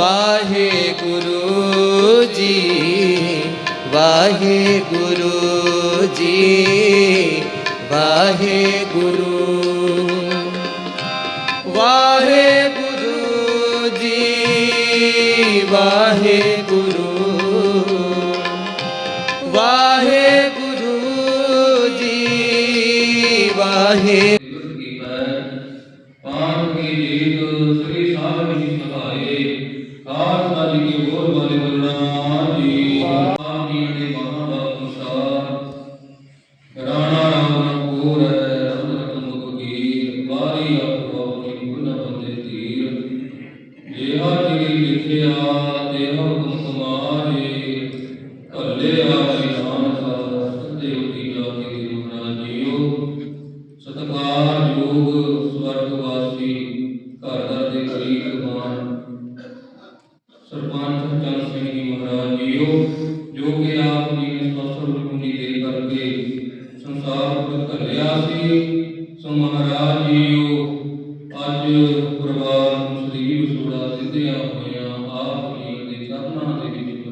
ਵਾਹਿਗੁਰੂ ਜੀ ਵਾਹਿਗੁਰੂ ਜੀ, ਵਾਹਿਗੁਰੂ। ਵਾਹਿਗੁਰੂ ਜੀ, ਵਾਹਿਗੁਰੂ। ਵਾਹਿਗੁਰੂ ਜੀ ਵਾਹਿਗੁਰੂ ਕੀ ਪਰ ਪਾਉ ਕੀ ਜੀਵ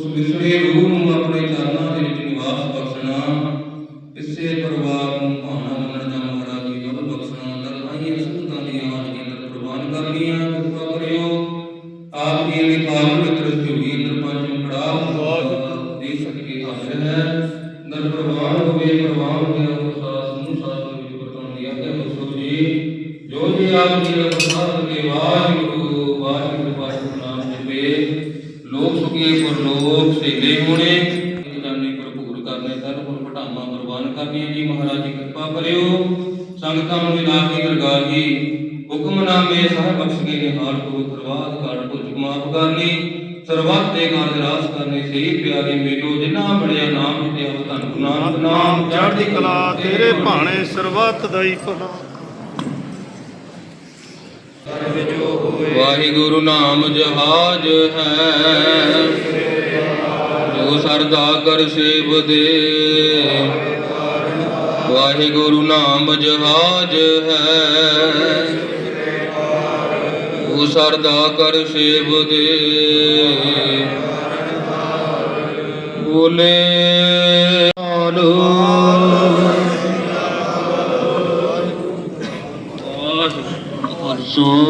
os brasileiros, um ਭਲੇ ਹੋਣੇ ਕਰਨੇ ਭਰਪੂਰ ਕਰਨੇ ਸਨ ਹੁਣ ਪਟਾਮਾ ਪ੍ਰਵਾਨ ਕਰਨੀਆਂ ਜੀ ਮਹਾਰਾਜ ਦੀ ਕਿਰਪਾ ਕਰਿਓ। ਸੰਗਤਾਂ ਨੂੰ ਇਨਾਮ ਦੀ ਦਰਗਾਹ ਜੀ ਹੁਕਮਨਾਮੇ ਸਾਹਿਬ ਬਖਸ਼ ਕੇ ਨਿਹਾਲ ਕੋ ਪ੍ਰਵਾਦ ਕਾਰਨ ਕੋ ਜਮਾਪ ਕਰਨੀ ਸਰਬੱਤ ਦੇ ਕਾਰਜ ਰਾਸ ਕਰਨੇ ਸਹੀ ਪਿਆਰੇ ਮੇਰੋ ਜਿਨ੍ਹਾਂ ਬੜਿਆ ਨਾਮ ਜਿਤਿਆ ਧੰਨ ਨਾਮ ਨਾਮ ਚੜ੍ਹਦੀ ਕਲਾ ਤੇਰੇ ਭਾਣੇ ਸਰਬੱਤ ਦਈ ਭਲਾ। ਵਾਹਿਗੁਰੂ ਨਾਮ ਜਹਾਜ ਹੈ। ਪ੍ਰਭੂ ਸਰਦਾ ਕਰ ਸੇਵ ਦੇ ਵਾਹਿਗੁਰੂ ਨਾਮ ਜਹਾਜ ਹੈ। ਪ੍ਰਭੂ ਸਰਦਾ ਕਰ ਸੇਵ ਦੇ ਬੋਲੇ ਆਲੋ। ਵਾਹਿਗੁਰੂ।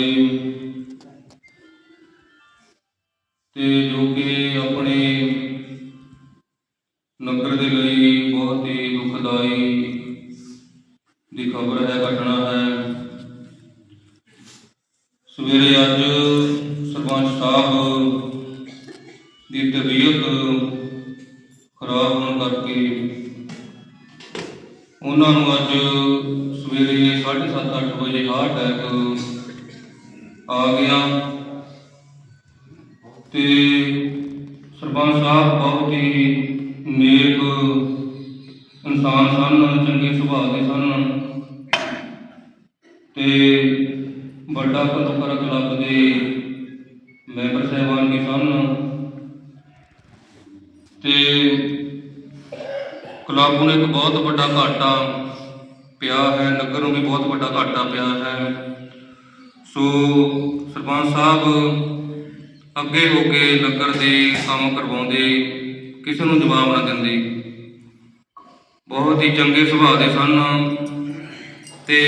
ਜੁਲਾਈ ਦੀ ਖਬਰ ਹੈ, ਘਟਨਾ ਹੈ। ਸਵੇਰੇ ਅੱਜ ਸਰਪੰਚ ਸਾਹਿਬ ਦੀ ਤਬੀਅਤ ਖਰਾਬ ਹੋਣ ਕਰਕੇ ਉਹਨਾਂ ਨੂੰ ਅੱਜ ਸਵੇਰੇ 7:30 ਵਜੇ ਹਾਰਟ ਅਟੈਕ ਆ ਗਿਆ। ਤੇ ਸਰਪੰਚ ਸਾਹਿਬ ਬਹੁਤ ਹੀ ਨੇਕ ਇਨਸਾਨ ਸਨ, ਚੰਗੇ ਸੁਭਾਅ ਦੇ ਸਨ। ਤੇ ਵੱਡਾ ਕਲਪਰ ਕਲੱਬ ਦੇ ਮੈਂਬਰ ਸਾਹਿਬਾਨ ਵੀ ਸਨ। ਤੇ ਕਲੱਬ ਨੂੰ ਇੱਕ ਬਹੁਤ ਵੱਡਾ ਘਾਟਾ ਪਿਆ ਹੈ, ਨਗਰ ਨੂੰ ਵੀ ਬਹੁਤ ਵੱਡਾ ਘਾਟਾ ਪਿਆ ਹੈ। ਸੋ ਸਰਪੰਚ ਸਾਹਿਬ, ਅੱਗੇ ਹੋ ਕੇ ਨਗਰ ਦੇ ਕੰਮ ਕਰਵਾਉਂਦੇ, ਕਿਸੇ ਨੂੰ ਜਵਾਬ ਨਾ ਦਿੰਦੇ। ਬਹੁਤ ਹੀ ਚੰਗੇ ਸੁਭਾਅ ਦੇ ਸਨ ਤੇ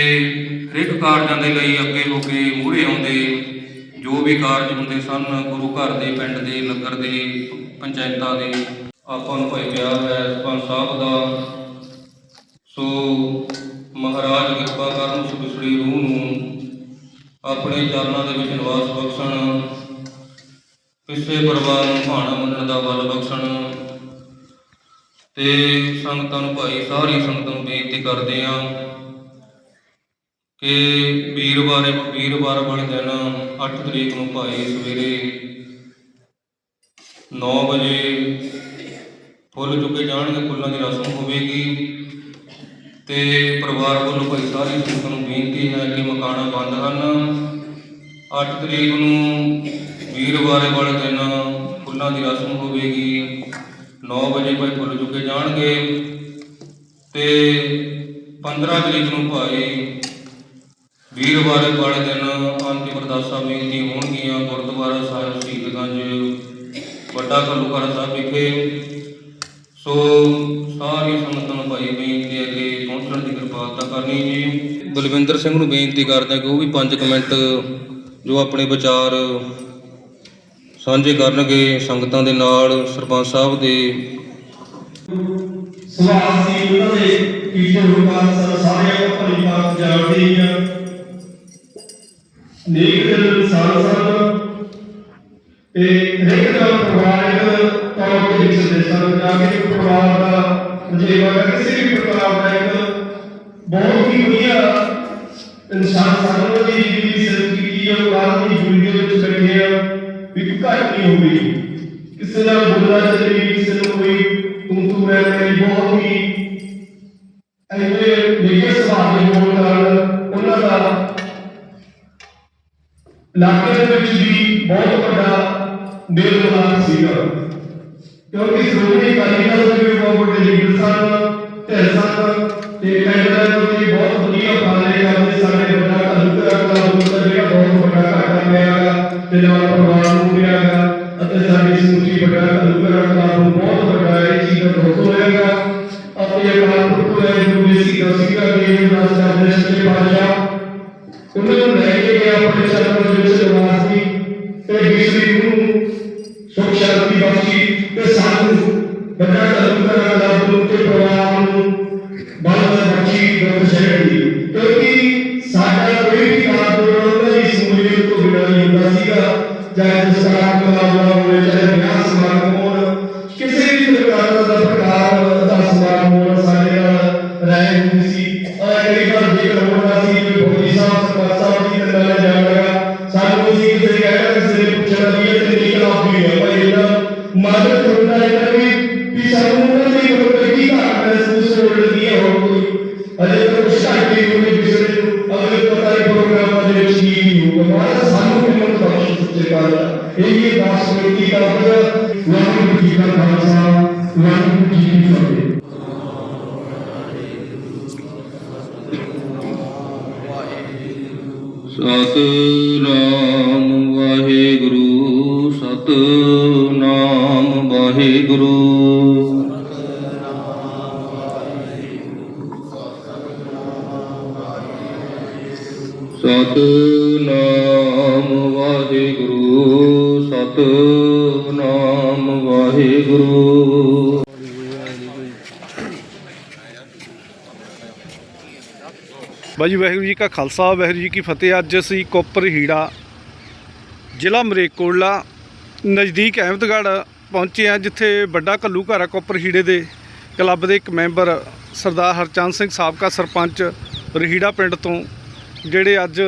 ਹਰੇਕ ਕਾਰਜਾਂ ਦੇ ਲਈ ਅੱਗੇ ਹੋ ਕੇ ਮੂਹਰੇ ਆਉਂਦੇ, ਜੋ ਵੀ ਕਾਰਜ ਹੁੰਦੇ ਸਨ, ਗੁਰੂ ਘਰ ਦੇ, ਪਿੰਡ ਦੇ, ਨਗਰ ਦੇ, ਪੰਚਾਇਤਾਂ ਦੇ, ਆਪਾਂ ਨੂੰ ਭਾਈ ਪਿਆ ਹੈ ਸਰਪੰਚ ਸਾਹਿਬ ਦਾ। ਸੋ ਮਹਾਰਾਜ ਕਿਰਪਾ ਕਰਨ ਉਸ ਰੂਹ ਨੂੰ ਆਪਣੇ ਚਰਨਾਂ ਦੇ ਵਿੱਚ ਨਿਵਾਸ ਬਖਸ਼ਣ ਕਿਸੇ ਪਰਿਵਾਰ ਨੂੰ ਭਾਣਾ ਮੰਨਣ ਦਾ ਬਲ ਬਖਸ਼ਣ ਤੇ ਸੰਗਤਾਂ ਨੂੰ ਭਾਈ ਸਾਰੀ ਸੰਗਤਾਂ ਨੂੰ ਬੇਨਤੀ ਕਰਦੇ ਆਂ ਕਿ ਵੀਰਵਾਰ ਵੀਰਵਾਰ ਵਾਲੇ ਦਿਨ 8 ਤਰੀਕ ਨੂੰ ਭਾਈ ਸਵੇਰੇ 9 ਵਜੇ ਫੁੱਲ ਚੁੱਕੇ ਜਾਣਗੇ, ਫੁੱਲਾਂ ਦੀ ਰਸਮ ਹੋਵੇਗੀ ਤੇ ਪਰਿਵਾਰ ਵੱਲੋਂ ਭਾਈ ਸਾਰੀ ਸੰਗਤ ਨੂੰ ਬੇਨਤੀ ਹੈ ਕਿ ਮਕਾਨਾਂ ਬੰਦ ਹਨ। 8 ਤਰੀਕ ਨੂੰ ਵੀਰਵਾਰ ਵਾਲੇ ਦਿਨ ਫੁੱਲਾਂ ਦੀ ਰਸਮ ਹੋਵੇਗੀ 9 ਵਜੇ ਭਾਈ ਫੁੱਲ ਚੁੱਕੇ ਜਾਣਗੇ ਤੇ 15 ਤਰੀਕ ਨੂੰ ਭਾਈ ਵੀਰਵਾਰ ਵਾਲੇ ਦਿਨ ਅੰਤਿਮ ਅਰਦਾਸਾਂ ਬੇਨਤੀ ਹੋਣਗੀਆਂ ਗੁਰਦੁਆਰਾ ਸਾਹਿਬ ਸ਼ਹੀਦਗੰਜ ਵੱਡਾ ਘੱਲੂਘਾਰਾ ਸਾਹਿਬ ਵਿਖੇ। ਸੋ ਸਾਰੀ ਸੰਗਤਾਂ ਨੂੰ ਭਾਈ ਬੇਨਤੀ ਹੈ ਕਿ ਪਹੁੰਚਣ ਦੀ ਕਿਰਪਾਲਤਾ ਕਰਨੀ ਜੀ। ਬਲਵਿੰਦਰ ਸਿੰਘ ਨੂੰ ਬੇਨਤੀ ਕਰਦਾ ਕਿ ਉਹ ਵੀ 5 ਮਿੰਟ ਜੋ ਆਪਣੇ ਵਿਚਾਰ ਸਾਂਝੇ ਕਰਨਗੇ ਸੰਗਤਾਂ ਦੇ ਨਾਲ ਸਰਪੰਚ ਸਾਹਿਬ ਦੇ। ਸਵਾਲ ਉਹਨਾਂ ਦੇ ਟੀਚਰ ਹੁਕਮ ਸਰ ਸਾਰਿਆਂ ਜਾਣਦੇ ਆ। ਨੇਕ ਦਿਲ ਇਨਸਾਨ ਸਨ ਤੇ ਹਰੇਕ ਦਾ ਪਰਿਵਾਰ ਤੌਰ ਤੇ ਵਿਕਸਦੇ ਜਾ ਕੇ ਪਰਿਵਾਰ ਦਾ ਜੇ ਕਿਸੇ ਵੀ ਪ੍ਰਕਾਰ ਦਾ ਇੱਕ ਬਹੁਤ ਹੀ ਵਧੀਆ ਇਨਸਾਨ ਸਨ। ਕੋਈ ਘੱਟ ਨਹੀਂ ਹੋਈ ਕਿਸੇ ਨਾਲ ਬੋਲਣਾ ਚੱਲੀ ਕਿਸੇ ਨੂੰ ਕੋਈ ਤੂੰ ਤੂੰ ਮੈਂ ਮੈਂ ਬਹੁਤ ਹੀ ਐਵੇਂ ਨਿੱਘੇ ਸੁਭਾਅ ਦੇ ਹੋਣ ਕਾਰਨ ਉਹਨਾਂ ਦਾ ਇਲਾਕੇ ਦੇ ਵਿੱਚ ਵੀ ਬਹੁਤ ਵੱਡਾ ਮੇਲ ਮਿਲਾਪ ਸੀਗਾ ਕਿਉਂਕਿ ਸ਼੍ਰੋਮਣੀ ਅਕਾਲੀ ਦਲ ਦੇ ਵੀ ਬਹੁਤ ਵੱਡੇ ਲੀਡਰ ਸਨ ਤੇ ਸਨ ਤੇ ਕੈਨੇਡਾ ਪ੍ਰੋਗਰਾਮਾਂ ਦੇ ਮਹਾਰਾਜ ਸਾਨੂੰ ਵੀ ਬਖਸ਼ ਸੱਚੇ ਕਾਲ ਇਹ ਹੀ ਦਾਸ ਬੇਨਤੀ ਕਰਦਾ ਵਾਹਿਗੁਰੂ ਜੀ ਕਾ ਖਾਲਸਾ ਵਾਹਿਗੁਰੂ ਜੀ ਕੀ ਫਤਿਹ ਸਤਨਾਮ ਸਤਨਾਮ ਵਾਹਿਗੁਰੂ ਸਤਨਾਮ ਵਾਹਿਗੁਰੂ। ਬਾਜੀ ਵਾਹਿਗੁਰੂ ਜੀ ਕਾ ਖਾਲਸਾ, ਵਾਹਿਗੁਰੂ ਜੀ ਕੀ ਫਤਿਹ। ਅੱਜ ਅਸੀਂ ਕੋਪਰ ਹੀੜਾ ਜ਼ਿਲ੍ਹਾ ਮਰੇਕੋਲਾ ਨਜ਼ਦੀਕ ਅਹਿਮਦਗੜ੍ਹ ਪਹੁੰਚੇ ਆ ਜਿੱਥੇ ਵੱਡਾ ਘੱਲੂ ਘਾਰਾ ਕੋਪਰ ਹੀੜੇ ਦੇ ਕਲੱਬ ਦੇ ਇੱਕ ਮੈਂਬਰ ਸਰਦਾਰ ਹਰਚੰਦ ਸਿੰਘ ਸਾਬਕਾ ਸਰਪੰਚ ਰਹੀੜਾ ਪਿੰਡ ਤੋਂ ਜਿਹੜੇ ਅੱਜ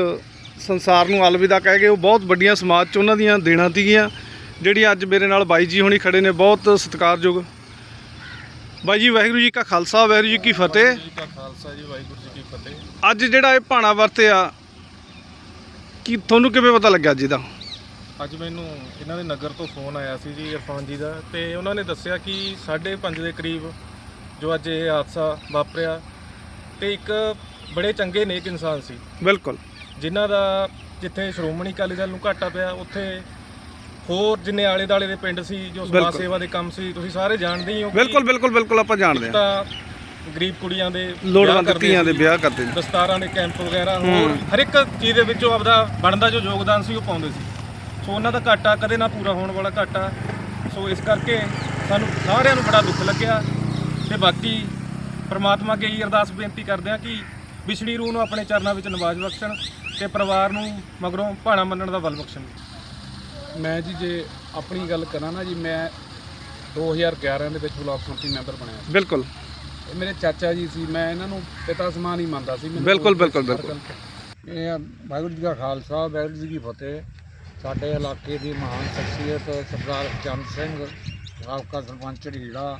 ਸੰਸਾਰ ਨੂੰ ਅਲਵਿਦਾ ਕਹਿ ਗਏ ਉਹ ਬਹੁਤ ਵੱਡੀਆਂ ਸਮਾਜ 'ਚ ਉਹਨਾਂ ਦੀਆਂ ਦੇਣਾ ਸੀਗੀਆਂ ਜਿਹੜੀਆਂ ਅੱਜ ਮੇਰੇ ਨਾਲ ਬਾਈ ਜੀ ਹੁਣੀ ਖੜੇ ਨੇ ਬਹੁਤ ਸਤਿਕਾਰਯੋਗ। ਬਾਈ ਜੀ ਵਾਹਿਗੁਰੂ ਜੀ ਕਾ ਖਾਲਸਾ ਵਾਹਿਗੁਰੂ ਜੀ ਕੀ ਫਤਿਹ। ਜੀ ਕਾ ਖਾਲਸਾ ਜੀ ਵਾਹਿਗੁਰੂ ਜੀ ਕੀ ਫਤਿਹ। ਅੱਜ ਜਿਹੜਾ ਇਹ ਭਾਣਾ ਵਰਤਿਆ ਕੀ ਤੁਹਾਨੂੰ ਕਿਵੇਂ ਪਤਾ ਲੱਗਿਆ ਅੱਜ ਇਹਦਾ? ਅੱਜ ਮੈਨੂੰ ਇਹਨਾਂ ਦੇ ਨਗਰ ਤੋਂ ਫੋਨ ਆਇਆ ਸੀ ਜੀ ਇਰਫਾਨ ਜੀ ਦਾ ਤੇ ਉਹਨਾਂ ਨੇ ਦੱਸਿਆ ਕਿ 5:30 ਦੇ ਕਰੀਬ ਜੋ ਅੱਜ ਇਹ ਹਾਦਸਾ ਵਾਪਰਿਆ ਤੇ ਇੱਕ ਬੜੇ ਚੰਗੇ ਨੇਕ ਇਨਸਾਨ ਸੀ ਬਿਲਕੁਲ ਜਿਨ੍ਹਾਂ ਦਾ ਜਿੱਥੇ ਸ਼੍ਰੋਮਣੀ ਅਕਾਲੀ ਦਲ ਨੂੰ ਘਾਟਾ ਪਿਆ ਉੱਥੇ ਹੋਰ ਜਿੰਨੇ ਆਲੇ ਦਾਲੇ ਦੇ ਪਿੰਡ ਸੀ ਜੋ ਸਮਾਜ ਬਿਲਕੁਲ। ਸੇਵਾ ਦੇ ਕੰਮ ਸੀ ਤੁਸੀਂ ਸਾਰੇ ਜਾਣਦੇ ਹੀ ਹੋ ਕਿ ਬਿਲਕੁਲ ਬਿਲਕੁਲ ਬਿਲਕੁਲ ਆਪਾਂ ਜਾਣਦੇ ਹਾਂ ਤਾਂ ਗਰੀਬ ਕੁੜੀਆਂ ਦੇ ਵਿਆਹ ਲੋੜਵੰਦ ਕਰਦੇ ਧੀਆਂ ਦੇ ਸੀ। ਵਿਆਹ ਕਰਦੇ ਨੇ ਦਸਤਾਰਾਂ ਦੇ ਕੈਂਪ ਵਗੈਰਾ। ਹੋਰ ਹਰ ਇੱਕ ਚੀਜ਼ ਦੇ ਵਿੱਚੋਂ ਆਪਦਾ ਬਣਦਾ ਜੋ ਯੋਗਦਾਨ ਸੀ ਉਹ ਪਾਉਂਦੇ ਸੀ ਸੋ ਉਹਨਾਂ ਦਾ ਘਾਟਾ ਕਦੇ ਨਾ ਪੂਰਾ ਹੋਣ ਵਾਲਾ ਘਾਟਾ ਸੋ ਇਸ ਕਰਕੇ ਸਾਨੂੰ ਸਾਰਿਆਂ ਨੂੰ ਬੜਾ ਦੁੱਖ ਲੱਗਿਆ ਤੇ ਬਾਕੀ ਪ੍ਰਮਾਤਮਾ ਅੱਗੇ ਹੀ ਅਰਦਾਸ ਬੇਨਤੀ ਕਰਦੇ ਹਾਂ ਕਿ ਵਿਛੜੀ ਰੂਹ ਨੂੰ ਆਪਣੇ ਚਰਨਾਂ ਵਿੱਚ ਨਿਵਾਜ ਬਖਸ਼ਣ ਤੇ ਪਰਿਵਾਰ ਨੂੰ ਮਗਰੋਂ ਭਾਣਾ ਮੰਨਣ ਦਾ ਬਲ ਬਖਸ਼ਣ। ਮੈਂ ਜੀ ਜੇ ਆਪਣੀ ਗੱਲ ਕਰਾਂ ਨਾ ਜੀ ਮੈਂ 2011 ਦੇ ਵਿੱਚ ਬਲਾਕ ਸੰਮਤੀ ਮੈਂਬਰ ਬਣਿਆ ਸੀ। ਬਿਲਕੁਲ। ਇਹ ਮੇਰੇ ਚਾਚਾ ਜੀ ਸੀ ਮੈਂ ਇਹਨਾਂ ਨੂੰ ਪਿਤਾ ਸਮਾਨ ਹੀ ਮੰਨਦਾ ਸੀ ਮੈਨੂੰ ਬਿਲਕੁਲ, ਬਿਲਕੁਲ, ਬਿਲਕੁਲ। ਇਹ ਵਾਹਿਗੁਰੂ ਜੀ ਕਾ ਖਾਲਸਾ ਵਾਹਿਗੁਰੂ ਜੀ ਕੀ ਫਤਿਹ। ਸਾਡੇ ਇਲਾਕੇ ਦੀ ਮਹਾਨ ਸ਼ਖਸੀਅਤ ਸਰਦਾਰ ਚੰਦ ਸਿੰਘ ਸਾਬਕਾ ਸਰਪੰਚ ਢੀੜਾ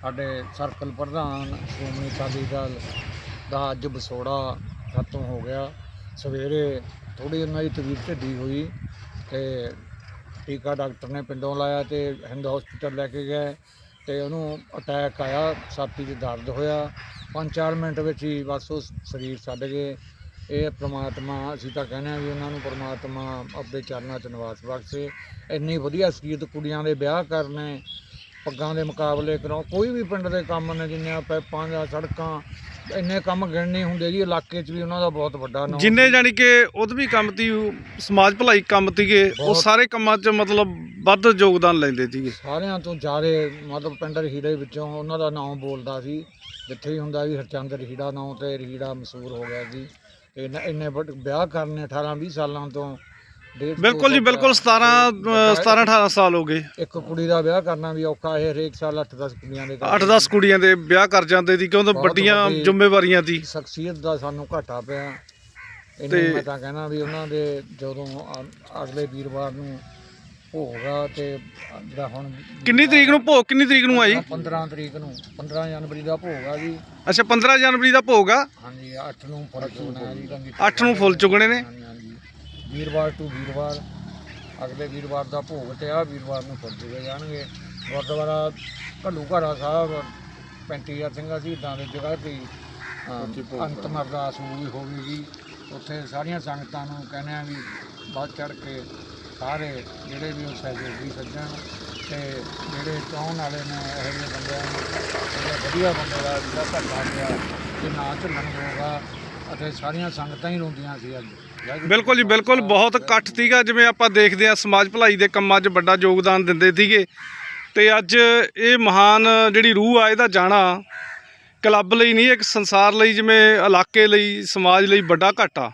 ਸਾਡੇ ਸਰਕਲ ਪ੍ਰਧਾਨ ਸ਼੍ਰੋਮਣੀ ਅਕਾਲੀ ਦਲ ਦਾ ਅੱਜ ਵਿਛੋੜਾ ਖਤਮ ਹੋ ਗਿਆ। ਸਵੇਰੇ ਥੋੜੀ ਉਹਨਾਂ ਦੀ ਤਬੀਅਤ ਢਿੱਡੀ ਹੋਈ ਤੇ ਟੀਕਾ ਡਾਕਟਰ ਨੇ ਪਿੰਡੋਂ ਲਾਇਆ ਤੇ ਹਿੰਦ ਹਸਪੀਟਲ ਲੈ ਕੇ ਗਏ ਤੇ ਉਹਨੂੰ ਅਟੈਕ ਆਇਆ, ਛਾਤੀ 'ਚ ਦਰਦ ਹੋਇਆ। 5-4 ਮਿੰਟ ਵਿੱਚ ਹੀ ਬਸ ਉਹ ਸਰੀਰ ਛੱਡ ਗਏ। ਇਹ ਪ੍ਰਮਾਤਮਾ, ਅਸੀਂ ਤਾਂ ਕਹਿੰਦੇ ਆ ਵੀ ਉਹਨਾਂ ਨੂੰ ਪ੍ਰਮਾਤਮਾ ਆਪਣੇ ਚਰਨਾਂ 'ਚ ਨਿਵਾਸ ਬਖਸ਼ੇ। ਇੰਨੀ ਵਧੀਆ ਸਰੀਰਤ ਕੁੜੀਆਂ ਦੇ ਵਿਆਹ ਕਰਨੇ, ਪੱਗਾਂ ਦੇ ਮੁਕਾਬਲੇ ਕਰਾਓ ਕੋਈ ਵੀ ਪਿੰਡ ਦੇ ਕੰਮ ਨੇ ਜਿੰਨੀਆਂ ਪੈਪਾਂ ਜਾਂ ਸੜਕਾਂ ਇੰਨੇ ਕੰਮ ਗਿਣਨੇ ਹੁੰਦੇ ਜੀ ਇਲਾਕੇ 'ਚ ਵੀ ਉਹਨਾਂ ਦਾ ਬਹੁਤ ਵੱਡਾ ਨਾਮ ਜਿੰਨੇ ਜਾਣੀ ਕਿ ਉਦਵੀ ਕੰਮ ਤੀ ਸਮਾਜ ਭਲਾਈ ਕੰਮ ਤੀਗੇ ਉਹ ਬਹੁਤ। ਸਾਰੇ ਕੰਮਾਂ 'ਚ ਮਤਲਬ ਵੱਧ ਯੋਗਦਾਨ ਲੈਂਦੇ ਸੀਗੇ ਸਾਰਿਆਂ ਤੋਂ ਜ਼ਿਆਦਾ ਮਤਲਬ ਪਿੰਡ ਰਹੀੜੇ ਵਿੱਚੋਂ ਉਹਨਾਂ ਦਾ ਨਾਮ ਬੋਲਦਾ ਸੀ। ਜਿੱਥੇ ਵੀ ਹੁੰਦਾ ਵੀ ਹਰਚੰਦ ਰਹੀੜਾ ਨਾਮ ਤੇ ਰਹੀੜਾ ਮਸ਼ਹੂਰ ਹੋ ਗਿਆ ਸੀ ਤੇ ਇੰਨੇ- ਇੰਨੇ ਵੱਡੇ ਵਿਆਹ ਕਰਨੇ 18 20 ਸਾਲਾਂ ਤੋਂ ਡੇਢ ਬਿਲਕੁਲ ਜੀ ਬਿਲਕੁਲ 17 ਅ, 17 18 ਸਾਲ ਹੋ ਗਏ। ਇੱਕ ਕੁੜੀ ਦਾ ਵਿਆਹ ਕਰਨਾ ਵੀ ਔਖਾ ਹੈ ਹਰੇਕ ਸਾਲ 8-10 ਕੁੜੀਆਂ ਦੇ 8-10 ਕੁੜੀਆਂ ਦੇ ਵਿਆਹ ਕਰ ਜਾਂਦੇ ਸੀ ਕਿਉਂਕਿ ਵੱਡੀਆਂ ਵੱਡੀ- ਜ਼ਿੰਮੇਵਾਰੀਆਂ ਸੀ। ਸ਼ਖਸੀਅਤ ਦਾ ਸਾਨੂੰ ਘਾਟਾ ਪਿਆ। ਤੇ- ਮੈਂ ਤਾਂ ਕਹਿਣਾ ਵੀ ਉਹਨਾਂ ਦੇ ਜਦੋਂ ਅਗਲੇ ਵੀਰਵਾਰ ਨੂੰ ਹੋਗਾ ਤੇ ਜਿਹੜਾ ਹੁਣ ਕਿੰਨੀ ਤਰੀਕ ਨੂੰ ਭੋਗ ਕਿੰਨੀ ਤਰੀਕ ਨੂੰ ਆਈ? 15 ਤਰੀਕ ਨੂੰ 15 ਜਨਵਰੀ ਦਾ ਭੋਗ ਆ ਜੀ। ਅੱਛਾ 15 ਜਨਵਰੀ ਦਾ ਭੋਗ ਆ? ਹਾਂਜੀ 8 ਨੂੰ ਹੋਣਾ ਹੈ ਜੀ ਕੰਗੀ 8 ਨੂੰ ਫੁੱਲ ਚੁਗਣੇ ਨੇ। ਵੀਰਵਾਰ ਟੂ ਵੀਰਵਾਰ ਅਗਲੇ ਵੀਰਵਾਰ ਦਾ ਭੋਗ ਤੇ ਆ ਵੀਰਵਾਰ ਨੂੰ ਚੁਗੇ ਜਾਣਗੇ। ਗੁਰਦੁਆਰਾ ਘੱਲੂ ਘਾਰਾ ਸਾਹਿਬ 35000 ਸਿੰਘਾਂ ਸ਼ਹੀਦਾਂ ਦੀ ਜਗ੍ਹਾ ਤੇ ਅੰਤਮ ਅਰਦਾਸ ਵੀ ਹੋਵੇਗੀ। ਉੱਥੇ ਸਾਰੀਆਂ ਸੰਗਤਾਂ ਨੂੰ ਕਹਿੰਦੇ ਆ ਵੀ ਵੱਧ ਚੜ ਕੇ ਸਾਰੇ ਜਿਹੜੇ ਵੀ ਉਹ ਸਹਿਯੋਗੀ ਸੱਜਣ ਤੇ ਜਿਹੜੇ ਚਾਹੁਣ ਵਾਲੇ ਨੇ ਇਹੋ ਜਿਹੇ ਬੰਦਿਆਂ ਨੂੰ ਜਿਹੜੇ ਵਧੀਆ ਬੰਦੇ ਦਾ ਜਿਹੜਾ ਘੱਟਾ ਗਿਆ ਤੇ ਨਾ ਝੱਲਣ ਹੋਗਾ ਅਤੇ ਸਾਰੀਆਂ ਸੰਗਤਾਂ ਹੀ ਰੋਂਦੀਆਂ ਸੀ ਅੱਜ। ਬਿਲਕੁਲ ਜੀ, ਬਿਲਕੁਲ। ਬਹੁਤ ਇਕੱਠ ਸੀਗਾ, ਜਿਵੇਂ ਆਪਾਂ ਦੇਖਦੇ ਆ ਸਮਾਜ ਭਲਾਈ ਦੇ ਕੰਮਾਂ 'ਚ ਵੱਡਾ ਯੋਗਦਾਨ ਦਿੰਦੇ ਸੀਗੇ। ਤੇ ਅੱਜ ਇਹ ਮਹਾਨ ਜਿਹੜੀ ਰੂਹ ਆ, ਇਹਦਾ ਜਾਣਾ ਕਲੱਬ ਲਈ ਨਹੀਂ, ਇੱਕ ਸੰਸਾਰ ਲਈ, ਜਿਵੇਂ ਇਲਾਕੇ ਲਈ, ਸਮਾਜ ਲਈ ਵੱਡਾ ਘਾਟਾ।